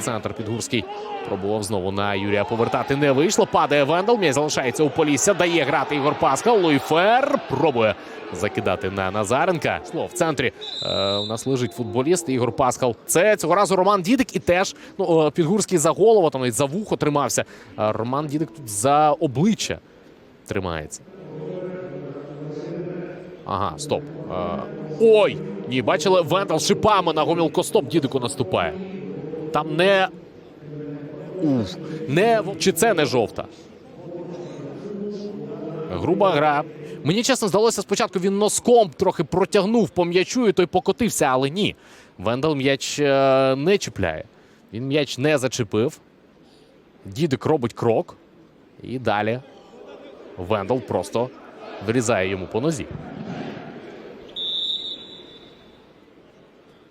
центр Підгурський. Пробував знову на Юрія повертати. Не вийшло. Падає Вендел. М'яч залишається у Полісся. Дає грати Ігор Паскал. Луїфер пробує закидати на Назаренка. Слово в центрі е, у нас лежить футболіст Ігор Паскал. Це цього разу Роман Дідик і теж ну, е, Підгурський за голову, там за вухо тримався. А Роман Дідик тут за обличчя тримається. Ага, стоп. Е, ой! Ні, бачили, Вендел шипами на гомілко стоп Дідику наступає. Там не. Уф. Не... Чи це не жовта? Груба гра. Мені чесно здалося, спочатку він носком трохи протягнув по м'ячу і той покотився, але ні. Вендел м'яч е, не чіпляє. Він м'яч не зачепив. Дідик робить крок. І далі Вендел просто вирізає йому по нозі.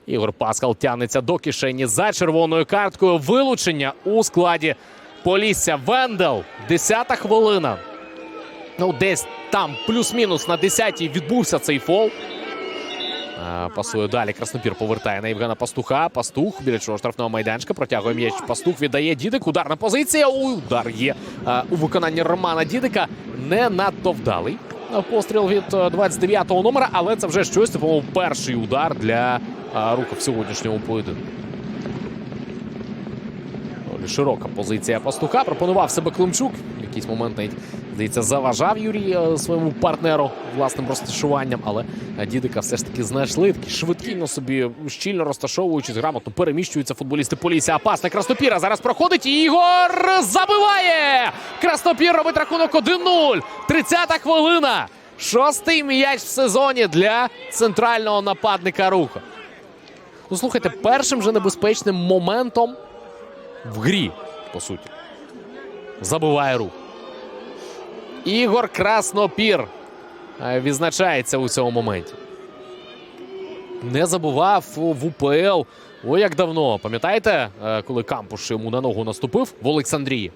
Ігор Паскал тягнеться до кишені за червоною карткою. Вилучення у складі Полісся. Вендел. Десята хвилина. Ну, десь там плюс-мінус на 10-й відбувся цей фол. Пасує далі. Краснопір повертає на Євгена Пастуха. Пастух біля чого штрафного майданчика. Протягує м'яч. Пастух віддає Дідик. Ударна позиція. Удар є у виконанні Романа Дідика. Не надто вдалий. Постріл від е, 29-го номера, але це вже щось. Це, по-моєму, перший удар для а, рухів сьогоднішнього поєдинку. Широка позиція пастуха. Пропонував себе Климчук. В якийсь момент навіть здається, заважав Юрій е, своєму партнеру власним розташуванням. Але дідика все ж таки знайшли. Такі швидкійно собі щільно розташовуючись, грамотно переміщуються футболісти Полісся. А пас Краснопіра зараз проходить. І Ігор забиває! Краснопір робить рахунок 1-0. 30-та хвилина. Шостий м'яч в сезоні для центрального нападника руха. Ну, слухайте, першим же небезпечним моментом в грі, по суті. Забиває рух. Ігор Краснопір е, відзначається у цьому моменті. Не забував в УПЛ. Ой, як давно. Пам'ятаєте, е, коли Кампуш йому на ногу наступив в Олександрії?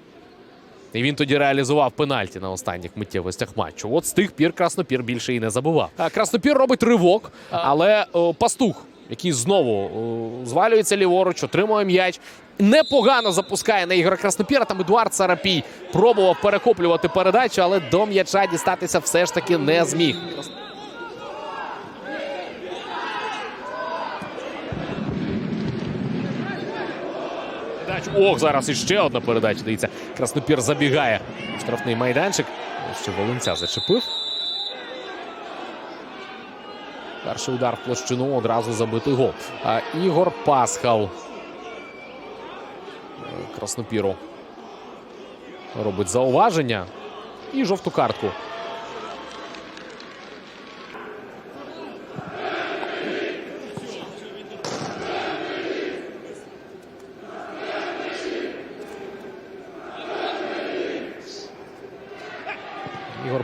І він тоді реалізував пенальті на останніх миттєвостях матчу. От з тих пір Краснопір більше і не забував. Краснопір робить ривок, але пастух, який знову звалюється ліворуч, отримує м'яч. Непогано запускає на Ігора Краснопіра. Там Едуард Сарапій пробував перехоплювати передачу, але до м'яча дістатися все ж таки не зміг. Ох, зараз іще одна передача. Дивіться, Краснопір забігає штрафний майданчик. Ще Волинця зачепив. Перший удар в площину одразу забитий гол. Ігор Пасхал. Краснопіру робить зауваження і жовту картку.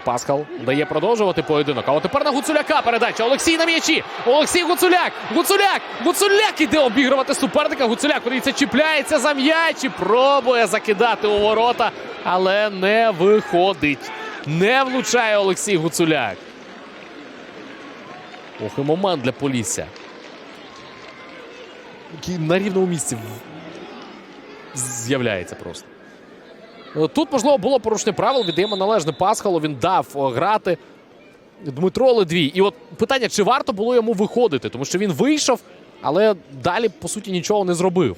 Паскал дає продовжувати поєдинок. А от тепер на Гуцуляка передача. Олексій на м'ячі. Олексій Гуцуляк. Гуцуляк. Гуцуляк іде обігрувати суперника. Гуцуляк дивіться, чіпляється за м'яч і пробує закидати у ворота, але не виходить. Не влучає Олексій Гуцуляк. Ох, і момент для Полісся. На рівному місці з'являється просто. Е, Тут, можливо, було порушення правил. Віддаємо належне Пасхалу. Він дав грати Дмитро Ледвій. І от питання, чи варто було йому виходити, тому що він вийшов, але далі, по суті, нічого не зробив.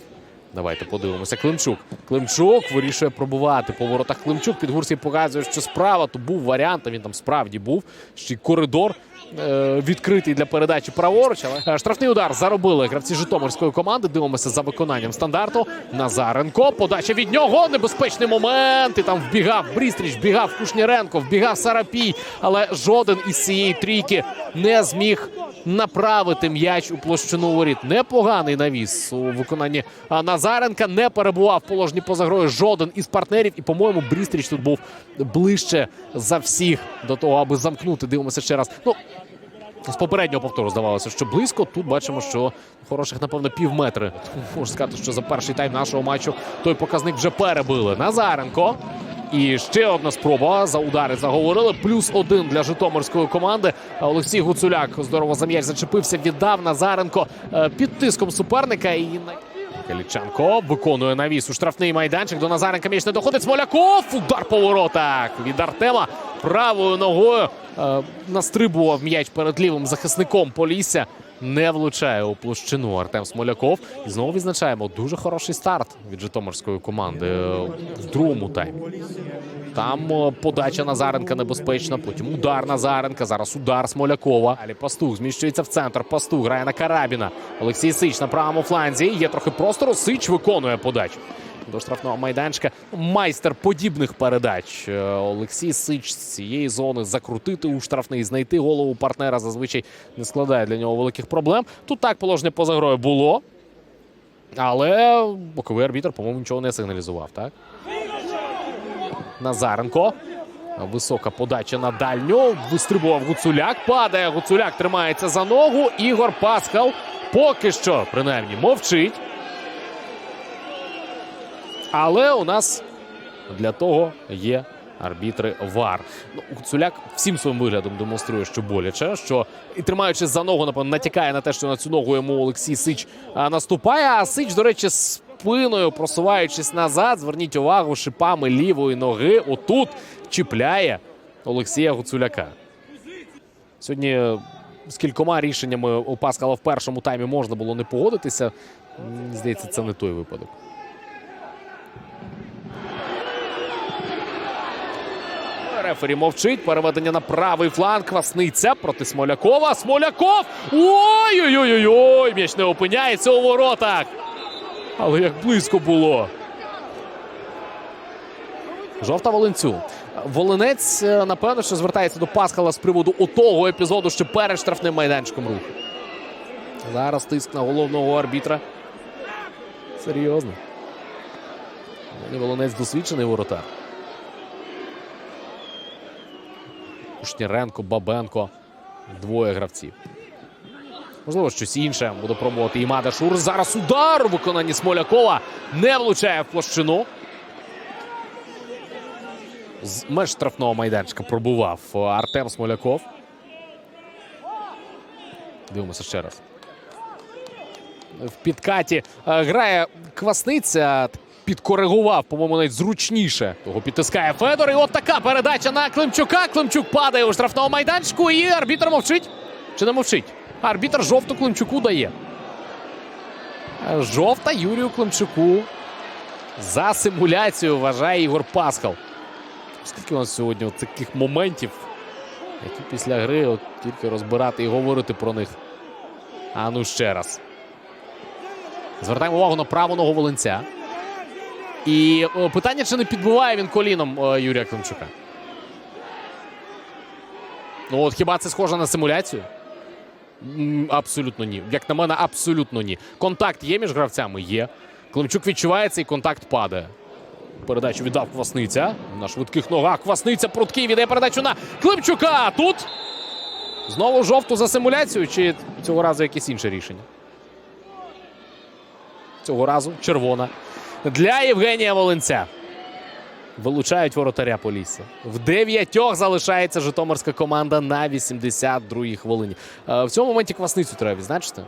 Давайте подивимося. Климчук. Климчук вирішує пробувати по воротах. Климчук Підгурський показує, що справа то був варіант. Він там справді був. Ще й коридор е, відкритий для передачі праворуч. Але е, штрафний удар заробили гравці Житомирської команди. Дивимося за виконанням стандарту. Назаренко. Подача від нього. Небезпечний момент. І там вбігав Брістріч, вбігав Кушніренко, вбігав Сарапій. Але жоден із цієї трійки не зміг направити м'яч у площину воріт. Непоганий навіс у виконанні а, Назаренка. Не перебував в положенні поза грою жоден із партнерів. І, по-моєму, Брістріч тут був ближче за всіх до того, аби замкнути. Дивимося ще раз. Ну, з попереднього повтору здавалося, що близько. Тут бачимо, що хороших, напевно, пів метри. Можна сказати, що за перший тайм нашого матчу той показник вже перебили. Назаренко. І ще одна спроба за удари заговорили. Плюс один для Житомирської команди. Олексій Гуцуляк здорово за м'яч зачепився. Віддав Назаренко е, під тиском суперника. І Каліченко виконує навіс у штрафний майданчик. До Назаренка м'яч не доходить. Смоляков. Удар по воротах від Артема. Правою ногою е, настрибував м'яч перед лівим захисником Полісся. Не влучає у площину Артем Смоляков. І знову відзначаємо дуже хороший старт від Житомирської команди е, в другому таймі. Там е, подача Назаренка небезпечна. Потім удар Назаренка. Зараз удар Смолякова. Далі Пастух зміщується в центр. Пастух грає на Карабіна. Олексій Сич на правому фланзі. Є трохи простору. Сич виконує подачу. До штрафного майданчика майстер подібних передач. Е, Олексій Сич з цієї зони закрутити у штрафний, знайти голову партнера зазвичай не складає для нього великих проблем. Тут так положення поза грою було. Але боковий арбітр, по-моєму, нічого не сигналізував, так? Назаренко. Висока подача на дальню. Вистрибував Гуцуляк. Падає Гуцуляк, тримається за ногу. Ігор Пасхал поки що, принаймні, мовчить. Але у нас для того є арбітри ВАР. Ну, Гуцуляк всім своїм виглядом демонструє, що боляче, що і тримаючись за ногу, напевно, натякає на те, що на цю ногу йому Олексій Сич наступає. А Сич, до речі, спиною просуваючись назад, зверніть увагу, шипами лівої ноги отут чіпляє Олексія Гуцуляка. Сьогодні з кількома рішеннями у Паскала в першому таймі можна було не погодитися. Здається, це не той випадок. Рефері мовчить. Переведення на правий фланг. Квасниця проти Смолякова. Смоляков! Ой-ой-ой! М'яч не опиняється у воротах. Але як близько було. Жовта Волинцю. Волинець, е, напевно, що звертається до Пасхала з приводу отого епізоду, що перед штрафним майданчиком руху. Зараз тиск на головного арбітра. Серйозно. Волинець досвідчений воротар. Кушніренко, Бабенко. Двоє гравців. Можливо, щось інше буде пробувати Імада Шур. Зараз удар у виконанні Смолякова не влучає в площину. З меж штрафного майданчика пробував Артем Смоляков. Дивимося ще раз. В підкаті е, грає Квасниця. Підкоригував, по-моєму, навіть зручніше. Того підтискає Федор. І от така передача на Климчука. Климчук падає у штрафному майданчику. І арбітр мовчить. Чи не мовчить? Арбітр жовту Климчуку дає. Е, Жовта Юрію Климчуку. За симуляцію вважає Ігор Пасхал. Скільки у нас сьогодні таких моментів, які після гри от тільки розбирати і говорити про них. А ну ще раз. Звертаємо увагу на праву ногу Волинця. І питання, чи не підбиває він коліном Юрія Климчука. Ну от хіба це схоже на симуляцію? Абсолютно ні. Як на мене, абсолютно ні. Контакт є між гравцями? Є. Климчук відчувається і контакт падає. Передачу віддав Квасниця. На швидких ногах Квасниця пруткий віддає передачу на Климчука. Тут знову жовту за симуляцію, чи цього разу якесь інше рішення? Цього разу червона. Для Євгенія Волинця. Вилучають воротаря Полісся. В дев'ятьох залишається Житомирська команда на 82-й хвилині. Е, В цьому моменті Квасницю треба відзначити.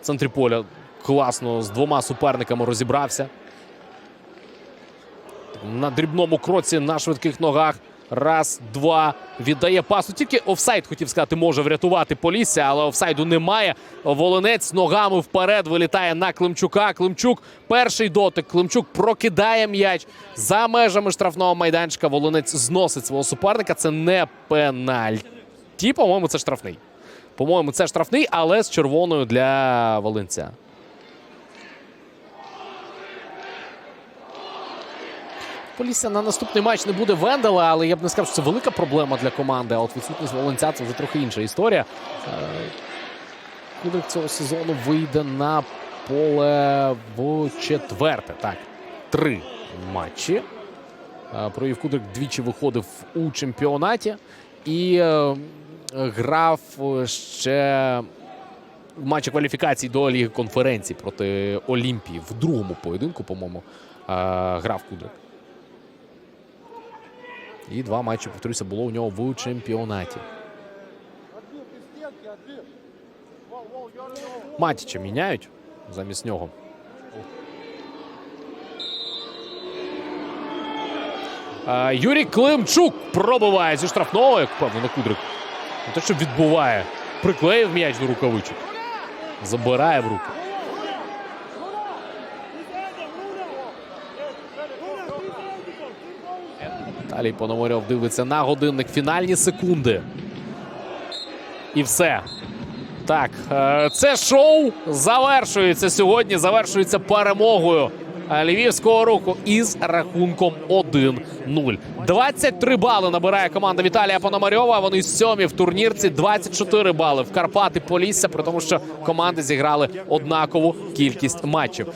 В центрі поля класно з двома суперниками розібрався. На дрібному кроці на швидких ногах. Раз, два. Віддає пасу. Тільки офсайд, хотів сказати, може врятувати Полісся, але офсайду немає. Волинець ногами вперед вилітає на Климчука. Климчук перший дотик. Климчук прокидає м'яч за межами штрафного майданчика. Волинець зносить свого суперника. Це не пенальті. По-моєму, це штрафний. По-моєму, це штрафний, але з червоною для Волинця. Полісся на наступний матч не буде Вендела, але я б не сказав, що це велика проблема для команди. А от відсутність Волонця це вже трохи інша історія. Е, Кудрик цього сезону вийде на поле в четверте. Так, три матчі. Е, Провів Кудрик двічі виходив у чемпіонаті і е, грав ще в матчі кваліфікації до Ліги конференцій проти Олімпії в другому поєдинку, по-моєму, грав Кудрик. І два матчі, повторюся, було у нього в чемпіонаті. Матіча міняють замість нього. Юрій Климчук пробиває зі штрафного, як впевнено Кудрик. Не те, що відбуває. Приклеїв м'яч до рукавичок. Забирає в руки. Віталій Пономарьов дивиться на годинник. Фінальні секунди. І все. Так, е, це шоу завершується сьогодні. Завершується перемогою е, львівського руху із рахунком 1-0. 23 бали набирає команда Віталія Пономарьова. Вони сьомі в турнірці. 24 бали в Карпати Полісся, при тому, що команди зіграли однакову кількість матчів.